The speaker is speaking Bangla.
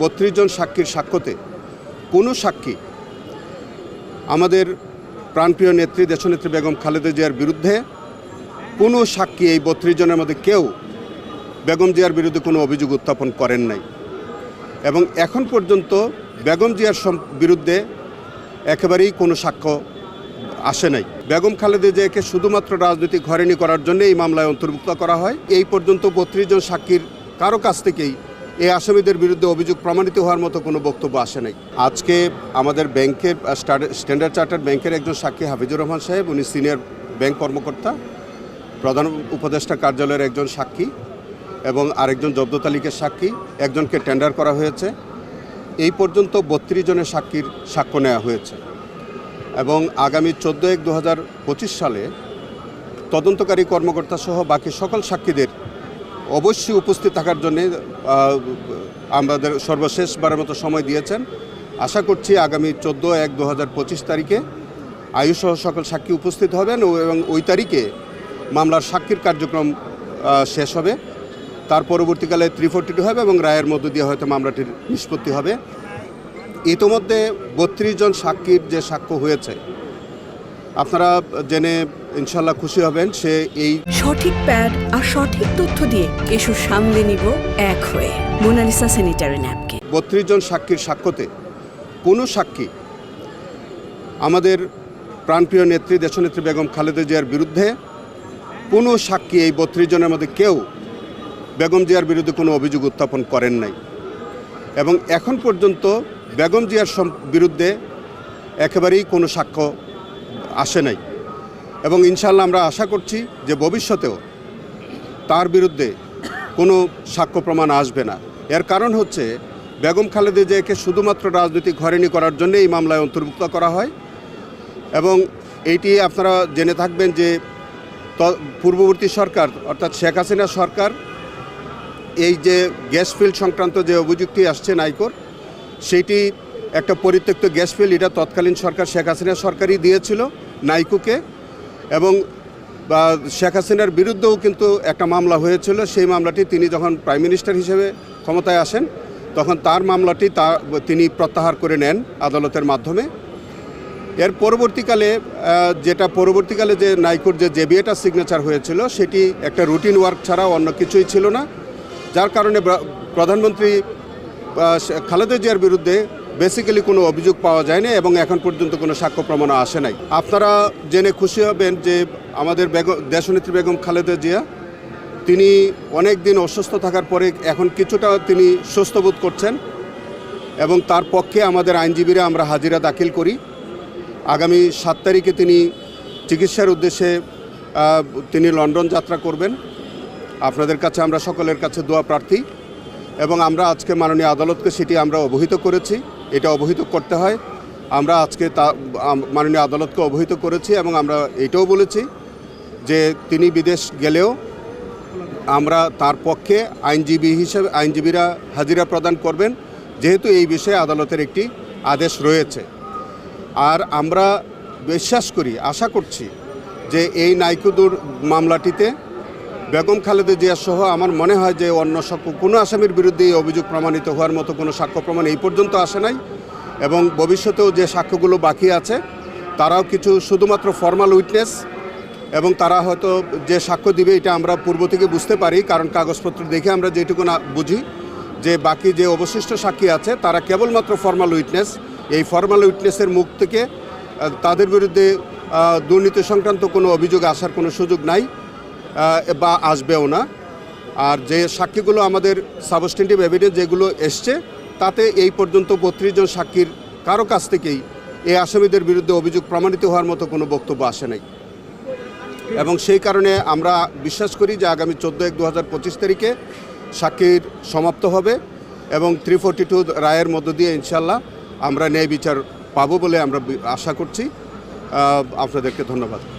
বত্রিশ জন সাক্ষীর সাক্ষ্যতে, কোনো সাক্ষী আমাদের প্রাণপ্রিয় নেত্রী দেশনেত্রী বেগম খালেদা জিয়ার বিরুদ্ধে কোনো সাক্ষী এই বত্রিশ জনের মধ্যে কেউ বেগম জিয়ার বিরুদ্ধে কোনো অভিযোগ উত্থাপন করেন নাই। এবং এখন পর্যন্ত বেগম জিয়ার বিরুদ্ধে একেবারেই কোনো সাক্ষ্য আসে নাই। বেগম খালেদা জিয়াকে শুধুমাত্র রাজনৈতিক ঘরেনি করার জন্য এই মামলায় অন্তর্ভুক্ত করা হয়। এই পর্যন্ত বত্রিশ জন সাক্ষীর কারও কাছ থেকেই এই আসামিদের বিরুদ্ধে অভিযোগ প্রমাণিত হওয়ার মতো কোনো বক্তব্য আসে নাই। আজকে আমাদের ব্যাংকের স্ট্যান্ডার্ড চার্টার্ড ব্যাংকের একজন সাক্ষী হাফিজুর রহমান সাহেব, উনি সিনিয়র ব্যাংক কর্মকর্তা, প্রধান উপদেষ্টা কার্যালয়ের একজন সাক্ষী এবং আরেকজন জব্দ তালিকার সাক্ষী, একজনকে টেন্ডার করা হয়েছে। এই পর্যন্ত বত্রিশ জনের সাক্ষীর সাক্ষ্য নেওয়া হয়েছে এবং আগামী চোদ্দ এক দু সালে তদন্তকারী কর্মকর্তা সহ বাকি সকল সাক্ষীদের অবশ্যই উপস্থিত থাকার জন্যে আমাদের সর্বশেষবারের মতো সময় দিয়েছেন। আশা করছি আগামী চোদ্দ এক দু হাজার পঁচিশ তারিখে আয়ুসহ সকল সাক্ষী উপস্থিত হবেন ও- এবং ওই তারিখে মামলার সাক্ষীর কার্যক্রম শেষ হবে। তার পরবর্তীকালে থ্রি ফোরটি হবে এবং রায়ের মধ্য দিয়ে হয়তো মামলাটির নিষ্পত্তি হবে। ইতোমধ্যে বত্রিশ জন সাক্ষীর যে সাক্ষ্য হয়েছে আপনারা জেনে ইনশাল্লাহ খুশি হবেন সে এই সঠিক প্যাড আর সঠিক তথ্য দিয়ে কেশু সামলে নিব এক হয়ে মোনালিসা স্যানিটারি ন্যাপকিন বত্রিশ জন সাক্ষীর সাক্ষ্যতে কোনো সাক্ষী আমাদের প্রাণপ্রিয় নেত্রী দেশনেত্রী বেগম খালেদা জিয়ার বিরুদ্ধে কোনো সাক্ষী এই বত্রিশ জনের মধ্যে কেউ বেগম জিয়ার বিরুদ্ধে কোনো অভিযোগ উত্থাপন করেন নাই। এবং এখন পর্যন্ত বেগম জিয়ার বিরুদ্ধে একেবারেই কোনো সাক্ষ্য আসে নাই। এবং ইনশাল্লাহ আমরা আশা করছি যে ভবিষ্যতেও তার বিরুদ্ধে কোনো সাক্ষ্য প্রমাণ আসবে না। এর কারণ হচ্ছে বেগম খালেদা জিয়াকে শুধুমাত্র রাজনৈতিক ঘরেনি করার জন্য এই মামলায় অন্তর্ভুক্ত করা হয় এবং এইটি আপনারা জেনে থাকবেন যে পূর্ববর্তী সরকার অর্থাৎ শেখ হাসিনা সরকার এই যে গ্যাস ফিল্ড সংক্রান্ত যে অভিযোগটি আসছে নাইকোর সেইটি একটা পরিত্যক্ত গ্যাস ফিল্ড, এটা তৎকালীন সরকার শেখ হাসিনা সরকারই দিয়েছিল। নাইকুকে এবং, বা শেখ হাসিনার বিরুদ্ধেও কিন্তু একটা মামলা হয়েছিল। সেই মামলাটি তিনি যখন প্রাইম মিনিস্টার হিসেবে ক্ষমতায় আসেন, তখন তার মামলাটি তা, তিনি প্রত্যাহার করে নেন আদালতের মাধ্যমে। এর পরবর্তীকালে যেটা পরবর্তীকালে যে নাইকোর যে জেবিএটা সিগনেচার হয়েছিল, সেটি একটা রুটিন ওয়ার্ক ছাড়া অন্য কিছুই ছিল না। যার কারণে প্রধানমন্ত্রী খালেদা জিয়ার বিরুদ্ধে বেসিক্যালি কোনো অভিযোগ পাওয়া যায়নি এবং এখন পর্যন্ত কোনো সাক্ষ্য প্রমাণ আসে নাই। আপনারা জেনে খুশি হবেন যে আমাদের বেগম, দেশনেত্রী বেগম খালেদা জিয়া, তিনি অনেক দিন অসুস্থ থাকার পরে এখন কিছুটা তিনি সুস্থ বোধ করছেন এবং তার পক্ষে আমাদের আইনজীবীরা আমরা হাজিরা দাখিল করি। আগামী সাত তারিখে তিনি চিকিৎসার উদ্দেশ্যে তিনি লন্ডন যাত্রা করবেন। আপনাদের কাছে আমরা সকলের কাছে দোয়া প্রার্থী এবং আমরা আজকে মাননীয় আদালতকে সেটি আমরা অবহিত করেছি। এটা অবহিত করতে হয়। আমরা আজকে তা মাননীয় আদালতকে অবহিত করেছি এবং আমরা এটাও বলেছি যে তিনি বিদেশ গেলেও আমরা তার পক্ষে আইনজীবী হিসেবে, আইনজীবীরা হাজিরা প্রদান করবেন। যেহেতু এই বিষয়ে আদালতের একটি আদেশ রয়েছে। আর আমরা বিশ্বাস করি, আশা করছি যে এই নাইকুদুর মামলাটিতে বেগম খালেদা জিয়া সহ আমার মনে হয় যে অন্য কোনো আসামির বিরুদ্ধে এই অভিযোগ প্রমাণিত হওয়ার মতো কোনো সাক্ষ্য প্রমাণ এই পর্যন্ত আসে নাই। এবং ভবিষ্যতেও যে সাক্ষ্যগুলো বাকি আছে, তারাও কিছু শুধুমাত্র ফর্মাল উইটনেস এবং তারা হয়তো যে সাক্ষ্য দিবে এটা আমরা পূর্ব থেকে বুঝতে পারি, কারণ কাগজপত্র দেখে আমরা যেটুকু না বুঝি যে বাকি যে অবশিষ্ট সাক্ষী আছে, তারা কেবলমাত্র ফর্মাল উইটনেস এই ফর্মাল উইটনেসের মুখ থেকে তাদের বিরুদ্ধে দুর্নীতি সংক্রান্ত কোনো অভিযোগ আসার কোনো সুযোগ নাই। বা আসবেও না। আর যে সাক্ষীগুলো আমাদের সাবস্টেন্টিভ এভিডেন্স যেগুলো এসছে, তাতে এই পর্যন্ত বত্রিশ জন সাক্ষীর কারও কাছ থেকেই এই আসামিদের বিরুদ্ধে অভিযোগ প্রমাণিত হওয়ার মতো কোনো বক্তব্য আসে নাই। এবং সেই কারণে আমরা বিশ্বাস করি যে আগামী চোদ্দ এক দু তারিখে সাক্ষীর সমাপ্ত হবে এবং থ্রি ফোরটি টু রায়ের মধ্য দিয়ে ইনশাল্লাহ আমরা ন্যায় বিচার পাবো বলে আমরা আশা করছি। আপনাদেরকে ধন্যবাদ।